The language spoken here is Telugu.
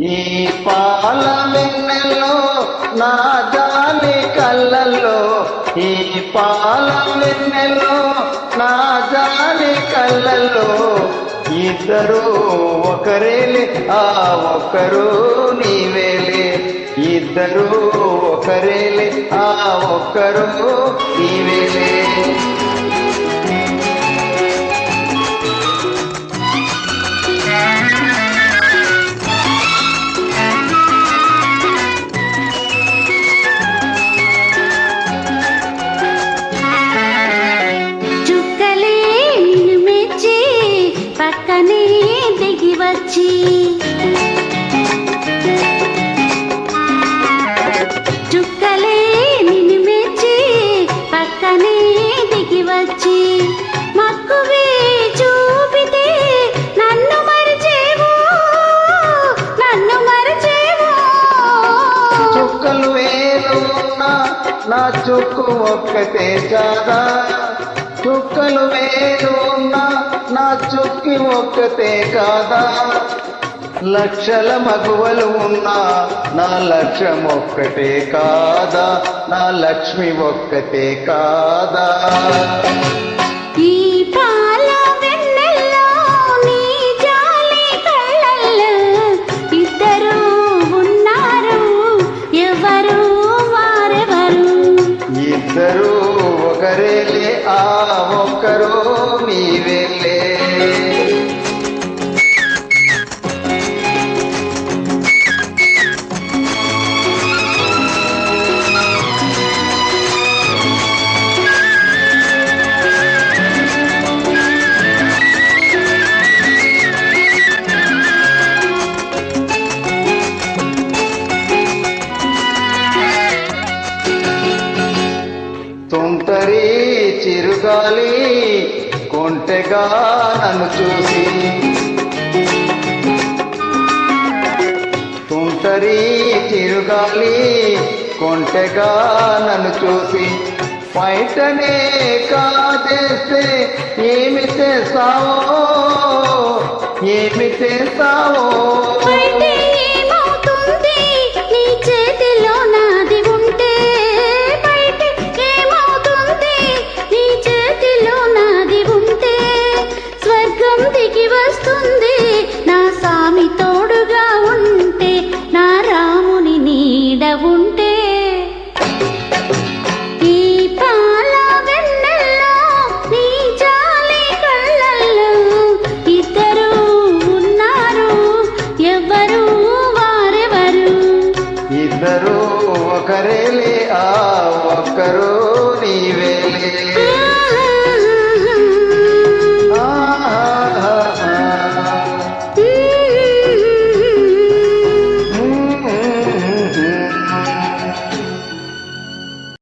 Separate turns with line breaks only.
ఈ పాల వెన్నెల్లో నా జాలి కళ్ళల్లో. ఈ పాల వెన్నెల్లో నా జాలి కళ్ళల్లో. ఇద్దరు ఒకరేలే ఆ ఒకరు నీవేలే
ఇద్దరు ఒకరేలే ఆ ఒకరు నీవేలే వచ్చి. చుక్కలే నిన్ను మెచ్చి పక్కనే దిగి వచ్చి. మక్కువే చూపితే నన్ను మరిచేవో నన్ను మరిచేవో.
చుక్కలు వేలున్నా నా చుక్కు ఒక్కటే కాదా. చుక్కలు వేలున్నా నా చుక్కి ఒక్కతే కాదా. లక్షల మగువలు ఉన్నా నా లక్ష్యం ఒక్కటే కాదా? నా లక్ష్మి ఒక్కటే కాదా?
ఈ పాల వెన్నెల్లో నీ జాలి కళ్ళల్లో ఇద్దరు ఉన్నారు. ఎవరు వారెవరు?
ఇద్దరు ఒకరేలే ఆ ఒక్కరు నీవేలే తుంటరి చిరుగాలి కొంటెగా నన్ను చూసి. తుంటరి చిరుగాలి కొంటెగా నన్ను చూసి. బయటనే కాజేస్తే ఏమి చేస్తావో? ఏమి చేస్తావో?
ఇద్దరు